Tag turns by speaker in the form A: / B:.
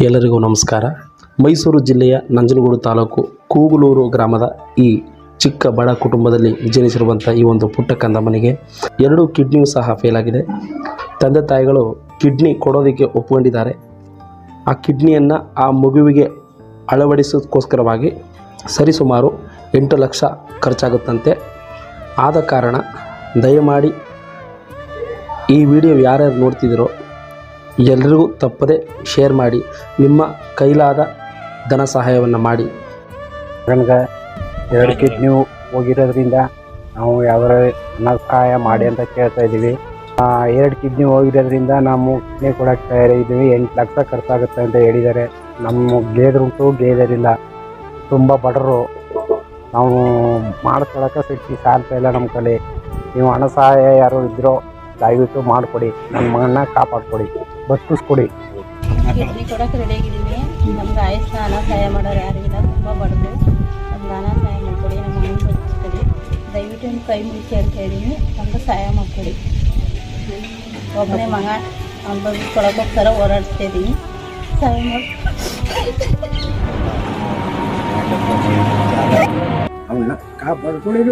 A: ಎಲ್ಲರಿಗೂ ನಮಸ್ಕಾರ. ಮೈಸೂರು ಜಿಲ್ಲೆಯ ನಂಜನಗೂಡು ತಾಲೂಕು ಕೂಗಲೂರು ಗ್ರಾಮದ ಈ ಚಿಕ್ಕ ಬಡ ಕುಟುಂಬದಲ್ಲಿ ಜನಿಸಿರುವಂಥ ಈ ಒಂದು ಪುಟ್ಟ ಕಂದ ಮನೆಗೆ ಎರಡು ಕಿಡ್ನಿಯೂ ಸಹ ಫೇಲ್ ಆಗಿದೆ. ತಂದೆ ತಾಯಿಗಳು ಕಿಡ್ನಿ ಕೊಡೋದಕ್ಕೆ ಒಪ್ಕೊಂಡಿದ್ದಾರೆ. ಆ ಕಿಡ್ನಿಯನ್ನು ಆ ಮಗುವಿಗೆ ಅಳವಡಿಸೋದಕ್ಕೋಸ್ಕರವಾಗಿ ಸರಿಸುಮಾರು ಎಂಟು ಲಕ್ಷ ಖರ್ಚಾಗುತ್ತಂತೆ. ಆದ ಕಾರಣ ದಯಮಾಡಿ ಈ ವಿಡಿಯೋ ಯಾರ್ಯಾರು ನೋಡ್ತಿದ್ದೀರೋ ಎಲ್ಲರಿಗೂ ತಪ್ಪದೆ ಶೇರ್ ಮಾಡಿ, ನಿಮ್ಮ ಕೈಲಾದ ಧನ ಸಹಾಯವನ್ನು ಮಾಡಿ.
B: ನನಗೆ ಎರಡು ಕಿಡ್ನಿ ಹೋಗಿರೋದ್ರಿಂದ ನಾವು ಯಾವ್ದಾರ ಹಣ ಸಹಾಯ ಮಾಡಿ ಅಂತ ಕೇಳ್ತಾ ಇದ್ದೀವಿ. ಎರಡು ಕಿಡ್ನಿ ಹೋಗಿರೋದ್ರಿಂದ ನಾವು ಕಿಡ್ನಿ ಕೊಡಕ್ಕೆ ತಯಾರಿದ್ದೀವಿ. ಎಂಟು ಲಕ್ಷ ಖರ್ಚಾಗುತ್ತೆ ಅಂತ ಹೇಳಿದ್ದಾರೆ. ನಮ್ಮ ಗೇದ್ರಂತೂ ಗೇದರಿಲ್ಲ ತುಂಬ ಬಡರು ನಾವು ಮಾಡ್ಕೊಳಕ್ಕೆ ಸಿಕ್ಕಿ ಸಾಲ್ತಾ ಇಲ್ಲ ನಮ್ಮ ಕಲೆ. ನೀವು ಹಣ ಸಹಾಯ ಯಾರು ಇದ್ರೋ ದಯವಿಟ್ಟು ಮಾಡಿಕೊಡಿ. ನನ್ನ ಮಗನ್ನ ಕಾಪಾಡ್ಕೊಡಿ. ಬದುಕಿಸ್ಕೊಡಿ
C: ಕಿಡ್ನಿ ಕೊಡೋಕೆ ರೆಡಿ ಆಗಿದ್ದೀನಿ. ನಮ್ಗೆ ಆಯಸ್ನ ಹಣ ಸಹಾಯ ಮಾಡೋರು ಯಾರಿಗಿಲ್ಲ ತುಂಬ ಬಡದು ನಮ್ಗೆ ಹಣ ಸಹಾಯ ಮಾಡಿಕೊಡಿ ನಮ್ಮ ಮನೆ ಬದುಕಿಸ್ಕೊಡಿ ದಯವಿಟ್ಟು ನಿಮ್ಮ ಕೈ ಮುಗಿಸಿ ಅಂತ ಹೇಳಿದ್ದೀನಿ. ನಮ್ಗೆ ಸಹಾಯ ಮಾಡಿಕೊಡಿ. ಒಬ್ಬನೇ ಮಗ ಬಗ್ಗೆ ಕೊಡೋಕ್ಕೋಸ್ಕರ ಹೋರಾಡ್ತಾ ಇದ್ದೀನಿ ಸಹಾಯ ಮಾಡಿ.
B: ಅವನ್ನ ಕಾಪಾಡ್ಕೊಳ್ಳಿ